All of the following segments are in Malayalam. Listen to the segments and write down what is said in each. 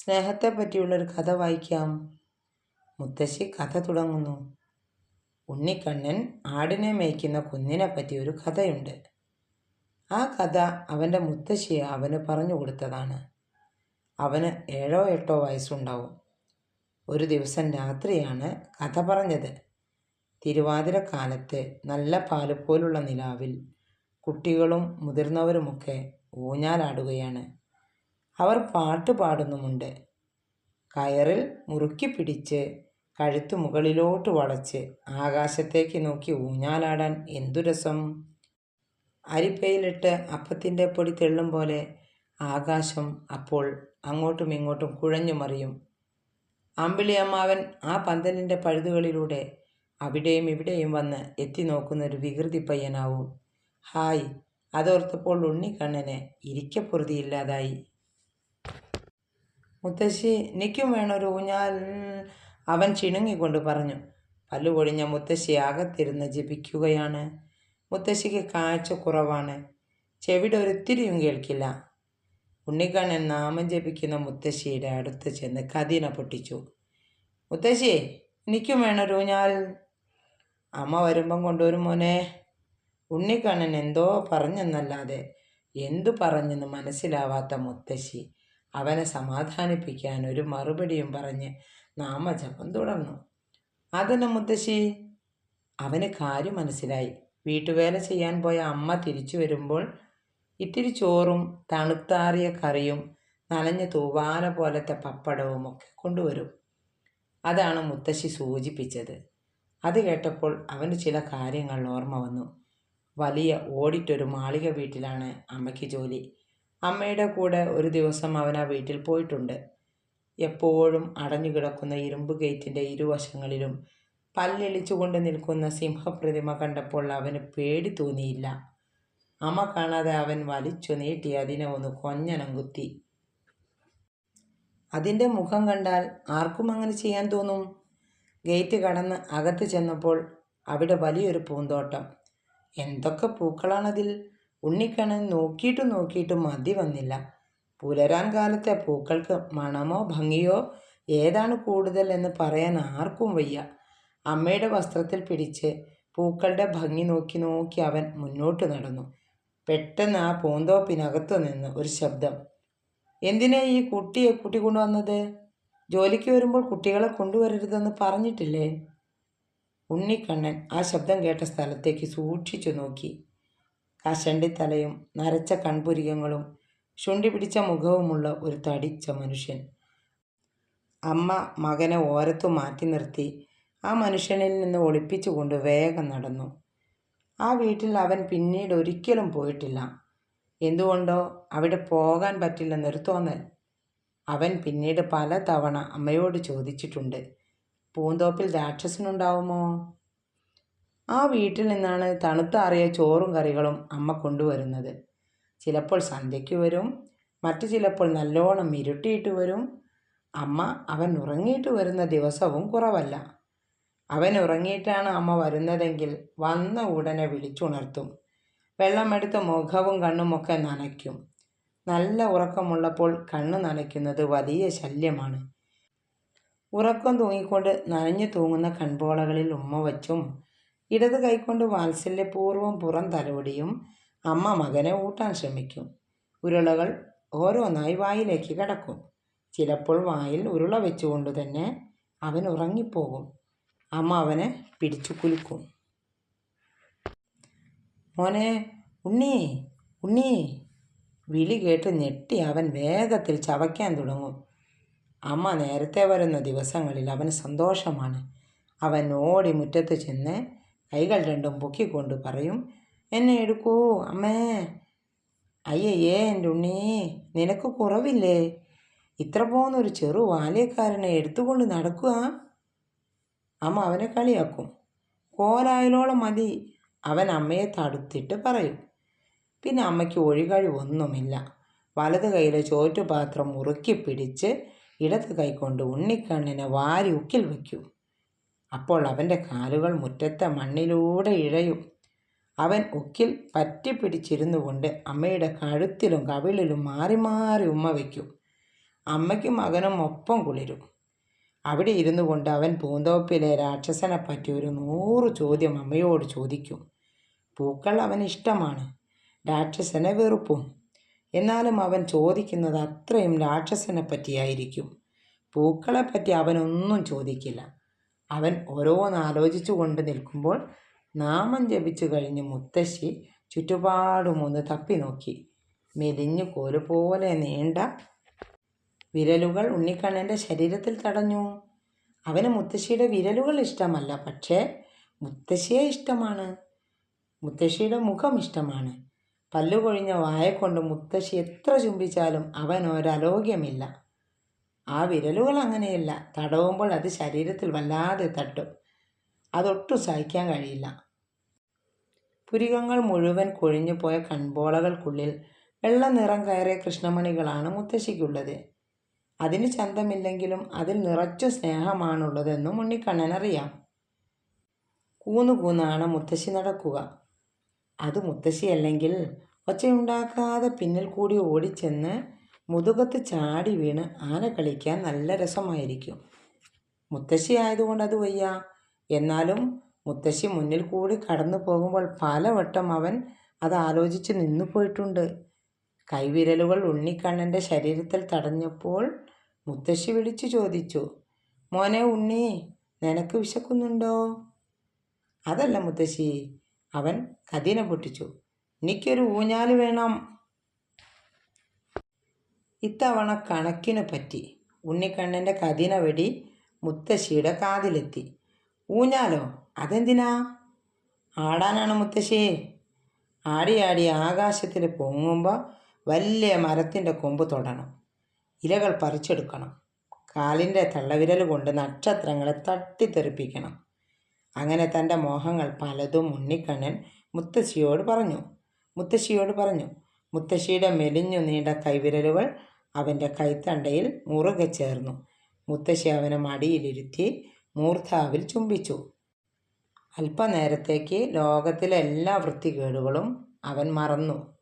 സ്നേഹത്തെ പറ്റിയുള്ളൊരു കഥ വായിക്കാം. മുത്തശ്ശി കഥ തുടങ്ങുന്നു. ഉണ്ണിക്കണ്ണൻ ആടിനെ മേയ്ക്കുന്ന കുഞ്ഞിനെ പറ്റി ഒരു കഥയുണ്ട്. ആ കഥ അവന്റെ മുത്തശ്ശിയെ അവന് പറഞ്ഞു കൊടുത്തതാണ്. അവന് ഏഴോ എട്ടോ വയസ്സുണ്ടാവും. ഒരു ദിവസം രാത്രിയാണ് കഥ പറഞ്ഞത്. തിരുവാതിരക്കാലത്ത് നല്ല പാൽ പോലുള്ള നിലാവിൽ കുട്ടികളും മുതിർന്നവരുമൊക്കെ ഊഞ്ഞാലാടുകയാണ്. അവർ പാട്ട് പാടുന്നുമുണ്ട്. കയറിൽ മുറുക്കി പിടിച്ച് കഴുത്തു മുകളിലോട്ട് വളച്ച് ആകാശത്തേക്ക് നോക്കി ഊഞ്ഞാലാടാൻ എന്തു രസം. അരിപ്പയിലിട്ട് അപ്പത്തിന്റെ പൊടി തെള്ളും പോലെ ആകാശം അപ്പോൾ അങ്ങോട്ടും ഇങ്ങോട്ടും കുഴഞ്ഞു മറിയും. അമ്പിളി അമ്മാവൻ ആ പന്തലിന്റെ പഴുതുകളിലൂടെ അവിടെയും ഇവിടെയും വന്ന് എത്തി നോക്കുന്ന ഒരു വികൃതി പയ്യനാവും. ഹായ് അതോർത്തപ്പോൾ ഉണ്ണിക്കണ്ണന് ഇരിക്കപ്പുറതിയില്ലാതായി. മുത്തശ്ശി എനിക്കും വേണൊരു ഊഞ്ഞാൽ അവൻ ചിണുങ്ങിക്കൊണ്ട് പറഞ്ഞു. പല്ലുപൊടിഞ്ഞ മുത്തശ്ശി അകത്തിരുന്ന് ജപിക്കുകയാണ്. മുത്തശ്ശിക്ക് കാഴ്ച കുറവാണ്. ചെവിടെ ഒരിത്തിരിയും കേൾക്കില്ല. ഉണ്ണിക്കണ്ണൻ നാമം ജപിക്കുന്ന മുത്തശ്ശിയുടെ അടുത്ത് ചെന്ന് കതിന പൊട്ടിച്ചു. മുത്തശ്ശി എനിക്കും വേണൊരു ഊഞ്ഞാൽ. അമ്മ വരുമ്പം കൊണ്ടുവരും മോനെ ഉണ്ണിക്കണ്ണൻ എന്തോ പറഞ്ഞെന്നല്ലാതെ എന്തു പറഞ്ഞെന്ന് മനസ്സിലാവാത്ത മുത്തശ്ശി അവനെ സമാധാനിപ്പിക്കാൻ ഒരു മറുപടിയും പറഞ്ഞ് നാമജപം തുടർന്നു. അതെന്നെ മുത്തശ്ശി? അവന് കാര്യം മനസ്സിലായി. വീട്ടുവേല ചെയ്യാൻ പോയ അമ്മ തിരിച്ചു വരുമ്പോൾ ഇത്തിരി ചോറും തണുത്താറിയ കറിയും നനഞ്ഞ തൂവാല പോലത്തെ പപ്പടവും ഒക്കെ കൊണ്ടുവരും. അതാണ് മുത്തശ്ശി സൂചിപ്പിച്ചത്. അത് കേട്ടപ്പോൾ അവന് ചില കാര്യങ്ങൾ ഓർമ്മ വന്നു. വലിയ ഓടിട്ടൊരു മാളിക വീട്ടിലാണ് അമ്മയ്ക്ക് ജോലി. അമ്മയുടെ കൂടെ ഒരു ദിവസം അവൻ ആ വീട്ടിൽ പോയിട്ടുണ്ട്. എപ്പോഴും അടഞ്ഞു കിടക്കുന്ന ഇരുമ്പ് ഗേറ്റിന്റെ ഇരുവശങ്ങളിലും പല്ലെളിച്ചുകൊണ്ട് നിൽക്കുന്ന സിംഹപ്രതിമ കണ്ടപ്പോൾ അവന് പേടി തോന്നിയില്ല. അമ്മ കാണാതെ അവൻ വലിച്ചു നീട്ടി അതിനെ ഒന്ന് കൊഞ്ഞനം കുത്തി. അതിന്റെ മുഖം കണ്ടാൽ ആർക്കും അങ്ങനെ ചെയ്യാൻ തോന്നും? ഗേറ്റ് കടന്ന് അകത്ത് ചെന്നപ്പോൾ അവിടെ വലിയൊരു പൂന്തോട്ടം. എന്തൊക്കെ പൂക്കളാണതിൽ? ഉണ്ണിക്കണ്ണൻ നോക്കിയിട്ടും നോക്കിയിട്ടും മതി വന്നില്ല. പുലരാൻ കാലത്തെ പൂക്കൾക്ക് മണമോ ഭംഗിയോ ഏതാണ് കൂടുതൽ എന്ന് പറയാൻ ആർക്കും വയ്യ. അമ്മയുടെ വസ്ത്രത്തിൽ പിടിച്ച് പൂക്കളുടെ ഭംഗി നോക്കി നോക്കി അവൻ മുന്നോട്ട് നടന്നു. പെട്ടെന്ന് ആ പൂന്തോപ്പിനകത്തു നിന്ന് ഒരു ശബ്ദം. എന്തിനാ ഈ കുട്ടിയെ കൂട്ടിക്കൊണ്ടുവന്നത്? ജോലിക്ക് വരുമ്പോൾ കുട്ടികളെ കൊണ്ടുവരരുതെന്ന് പറഞ്ഞിട്ടില്ലേ? ഉണ്ണിക്കണ്ണൻ ആ ശബ്ദം കേട്ട സ്ഥലത്തേക്ക് സൂക്ഷിച്ചു നോക്കി. കഷണ്ടി തലയും നരച്ച കൺപുരികങ്ങളും ശുണ്ടി പിടിച്ച മുഖവുമുള്ള ഒരു തടിച്ച മനുഷ്യൻ. അമ്മ മകനെ ഓരത്തു മാറ്റി നിർത്തി ആ മനുഷ്യനിൽ നിന്ന് ഒളിപ്പിച്ചുകൊണ്ട് വേഗം നടന്നു. ആ വീട്ടിൽ അവൻ പിന്നീട് ഒരിക്കലും പോയിട്ടില്ല. എന്തുകൊണ്ടോ അവിടെ പോകാൻ പറ്റില്ലെന്നൊരു തോന്നൽ അവൻ പിന്നീട് പല തവണ അമ്മയോട് ചോദിച്ചിട്ടുണ്ട് പൂന്തോപ്പിൽ രാക്ഷസനുണ്ടാവുമോ? ആ വീട്ടിൽ നിന്നാണ് തണുത്താറിയ ചോറും കറികളും അമ്മ കൊണ്ടുവരുന്നത്. ചിലപ്പോൾ സന്ധ്യയ്ക്ക് വരും മറ്റു ചിലപ്പോൾ നല്ലോണം ഇരുട്ടിയിട്ട് വരും. അമ്മ അവൻ ഉറങ്ങിയിട്ട് വരുന്ന ദിവസവും കുറവല്ല. അവൻ ഉറങ്ങിയിട്ടാണ് അമ്മ വരുന്നതെങ്കിൽ വന്ന ഉടനെ വിളിച്ചുണർത്തും. വെള്ളമെടുത്ത മുഖവും കണ്ണുമൊക്കെ നനയ്ക്കും. നല്ല ഉറക്കമുള്ളപ്പോൾ കണ്ണ് നനയ്ക്കുന്നത് വലിയ ശല്യമാണ്. ഉറക്കം തൂങ്ങിക്കൊണ്ട് നനഞ്ഞു തൂങ്ങുന്ന കൺപോളകളിൽ ഉമ്മ വച്ചും ഇടത് കൈക്കൊണ്ട് വാത്സല്യപൂർവം പുറം തലോടിയും അമ്മ മകനെ ഊട്ടാൻ ശ്രമിക്കും. ഉരുളകൾ ഓരോന്നായി വായിലേക്ക് കടക്കും. ചിലപ്പോൾ വായിൽ ഉരുള വെച്ചുകൊണ്ട് തന്നെ അവൻ ഉറങ്ങിപ്പോകും. അമ്മ അവനെ പിടിച്ചു കുലുക്കും. മോനെ ഉണ്ണി ഉണ്ണി വിളി കേട്ട് ഞെട്ടി അവൻ വേഗത്തിൽ ചവയ്ക്കാൻ തുടങ്ങും. അമ്മ നേരത്തെ വരുന്ന ദിവസങ്ങളിൽ അവന് സന്തോഷമാണ്. അവൻ ഓടി മുറ്റത്ത് ചെന്ന് കൈകൾ രണ്ടും പൊക്കിക്കൊണ്ട് പറയും എന്നെ എടുക്കൂ അമ്മേ. അയ്യയ്യേ എന്റെ ഉണ്ണി നിനക്ക് കുറവില്ലേ? ഇത്ര പോകുന്നൊരു ചെറു വാലയക്കാരനെ എടുത്തുകൊണ്ട് നടക്കുക. അമ്മ അവനെ കളിയാക്കും. കോലായലോളം മതി അവൻ അമ്മയെ തടുത്തിട്ട് പറയും. പിന്നെ അമ്മയ്ക്ക് ഒഴികഴിവൊന്നുമില്ല. വലത് കൈയിലെ ചോറ്റുപാത്രം മുറുക്കി പിടിച്ച് ഇടത് കൈകൊണ്ട് ഉണ്ണിക്കണ്ണിനെ വാരി ഉക്കിൽ വയ്ക്കും. അപ്പോൾ അവന്റെ കാലുകൾ മുറ്റത്തെ മണ്ണിലൂടെ ഇഴയും. അവൻ ഉക്കിൽ പറ്റിപ്പിടിച്ചിരുന്നു കൊണ്ട് അമ്മയുടെ കഴുത്തിലും കവിളിലും മാറി മാറി ഉമ്മ വയ്ക്കും. അമ്മയ്ക്കും മകനും ഒപ്പം കുളിരും. അവിടെ ഇരുന്നു കൊണ്ട് അവൻ പൂന്തോപ്പിലെ രാക്ഷസനെ പറ്റി ഒരു നൂറ് ചോദ്യം അമ്മയോട് ചോദിക്കും. പൂക്കൾ അവന് ഇഷ്ടമാണ്. രാക്ഷസനെ വെറുപ്പും. എന്നാലും അവൻ ചോദിക്കുന്നത് അത്രയും രാക്ഷസനെ പറ്റിയായിരിക്കും. പൂക്കളെപ്പറ്റി അവനൊന്നും ചോദിക്കില്ല. അവൻ ഓരോന്ന് ആലോചിച്ചു കൊണ്ട് നിൽക്കുമ്പോൾ നാമം ജപിച്ചു കഴിഞ്ഞ് മുത്തശ്ശി ചുറ്റുപാടുമൊന്ന് തപ്പി നോക്കി. മെലിഞ്ഞു കോലുപോലെ നീണ്ട വിരലുകൾ ഉണ്ണിക്കണ്ണന്റെ ശരീരത്തിൽ തടഞ്ഞു. അവന് മുത്തശ്ശിയുടെ വിരലുകൾ ഇഷ്ടമല്ല പക്ഷേ മുത്തശ്ശിയെ ഇഷ്ടമാണ്. മുത്തശ്ശിയുടെ മുഖം ഇഷ്ടമാണ്. പല്ലുകൊഴിഞ്ഞ കൊണ്ട് മുത്തശ്ശി എത്ര ചുംബിച്ചാലും അവൻ ഒരലോഗ്യമില്ല ആ വിരലുകൾ അങ്ങനെയല്ല. തടവുമ്പോൾ അത് ശരീരത്തിൽ വല്ലാതെ തട്ടും. അതൊട്ടും സഹിക്കാൻ കഴിയില്ല. പുരികങ്ങൾ മുഴുവൻ കൊഴിഞ്ഞു പോയ കൺപോളകൾക്കുള്ളിൽ വെള്ള നിറം കയറിയ കൃഷ്ണമണികളാണ് മുത്തശ്ശിക്കുള്ളത്. അതിന് ചന്തമില്ലെങ്കിലും അതിൽ നിറച്ചു സ്നേഹമാണുള്ളതെന്നും ഉണ്ണിക്കണ്ണനറിയാം. കൂന്നു കൂന്നാണ് മുത്തശ്ശി നടക്കുക. അത് മുത്തശ്ശിയല്ലെങ്കിൽ ഒച്ചയുണ്ടാക്കാതെ പിന്നിൽ കൂടി ഓടിച്ചെന്ന് മുതുകത്ത് ചാടി വീണ് ആന കളിക്കാൻ നല്ല രസമായിരിക്കും. മുത്തശ്ശി ആയതുകൊണ്ട് അത് വയ്യ. എന്നാലും മുത്തശ്ശി മുന്നിൽ കൂടി കടന്നു പോകുമ്പോൾ പലവട്ടം അവൻ അത് ആലോചിച്ച് നിന്നു പോയിട്ടുണ്ട്. കൈവിരലുകൾ ഉണ്ണിക്കണ്ണന്റെ ശരീരത്തിൽ തടഞ്ഞപ്പോൾ മുത്തശ്ശി വിളിച്ചു ചോദിച്ചു മോനെ ഉണ്ണി നിനക്ക് വിശക്കുന്നുണ്ടോ? അതല്ല മുത്തശ്ശി അവൻ കതിനെ പൊട്ടിച്ചു എനിക്കൊരു ഊഞ്ഞാൽ വേണം. ഇത്തവണ കണക്കിന് പറ്റി ഉണ്ണിക്കണ്ണന്റെ കഥിന വെടി മുത്തശ്ശിയുടെ കാതിലെത്തി. ഊഞ്ഞാലോ? അതെന്തിനാ? ആടാനാണ് മുത്തശ്ശി ആടി ആടി ആകാശത്തിൽ പൊങ്ങുമ്പോൾ വലിയ മരത്തിന്റെ കൊമ്പ് തൊടണം. ഇലകൾ പറിച്ചെടുക്കണം. കാലിന്റെ തള്ളവിരൽ കൊണ്ട് നക്ഷത്രങ്ങളെ തട്ടിത്തെറിപ്പിക്കണം. അങ്ങനെ തന്റെ മോഹങ്ങൾ പലതും ഉണ്ണിക്കണ്ണൻ മുത്തശ്ശിയോട് പറഞ്ഞു. മുത്തശ്ശിയോട് പറഞ്ഞു. മുത്തശ്ശിയുടെ മെലിഞ്ഞു നീണ്ട കൈവിരലുകൾ അവന്റെ കൈത്തണ്ടയിൽ മുറുകെ ചേർന്നു. മുത്തശ്ശി അവനെ മടിയിലിരുത്തി മൂർധാവിൽ ചുംബിച്ചു. അല്പനേരത്തേക്ക് ലോകത്തിലെ എല്ലാ വൃത്തികേടുകളും അവൻ മറന്നു.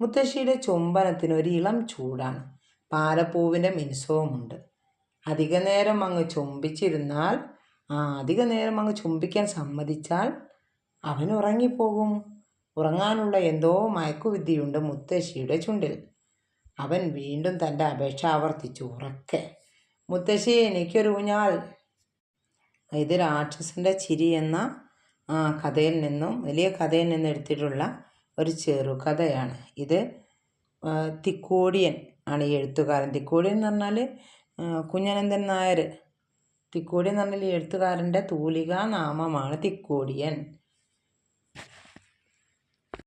മുത്തശ്ശിയുടെ ചുംബനത്തിന് ഒരു ഇളം ചൂടാണ്. പാലപ്പൂവിന്റെ മിനുസവുമുണ്ട്. അധിക നേരം അങ്ങ് ചുംബിച്ചിരുന്നാൽ ആ അധിക നേരം അങ്ങ് ചുംബിക്കാൻ സമ്മതിച്ചാൽ അവൻ ഉറങ്ങിപ്പോകും. ഉറങ്ങാനുള്ള എന്തോ മയക്കുവിദ്യയുണ്ട് മുത്തശ്ശിയുടെ ചുണ്ടിൽ. അവൻ വീണ്ടും തന്റെ അപേക്ഷ ആവർത്തിച്ചു ഉറക്കെ. മുത്തശ്ശി എനിക്കൊരു ഊഞ്ഞാൽ. ഇത് രാക്ഷസന്റെ ചിരി എന്ന കഥയിൽ നിന്നും വലിയ കഥയിൽ നിന്നും എടുത്തിട്ടുള്ള ഒരു ചെറുകഥയാണ്. ഇത് തിക്കോടിയൻ ആണ് ഈ എഴുത്തുകാരൻ. തിക്കോടിയൻ എന്ന് പറഞ്ഞാൽ കുഞ്ഞനന്ദൻ നായർ. തിക്കോടിയൻ എന്ന് പറഞ്ഞാൽ ഈ എഴുത്തുകാരന്റെ തൂലികാ നാമമാണ് തിക്കോടിയൻ.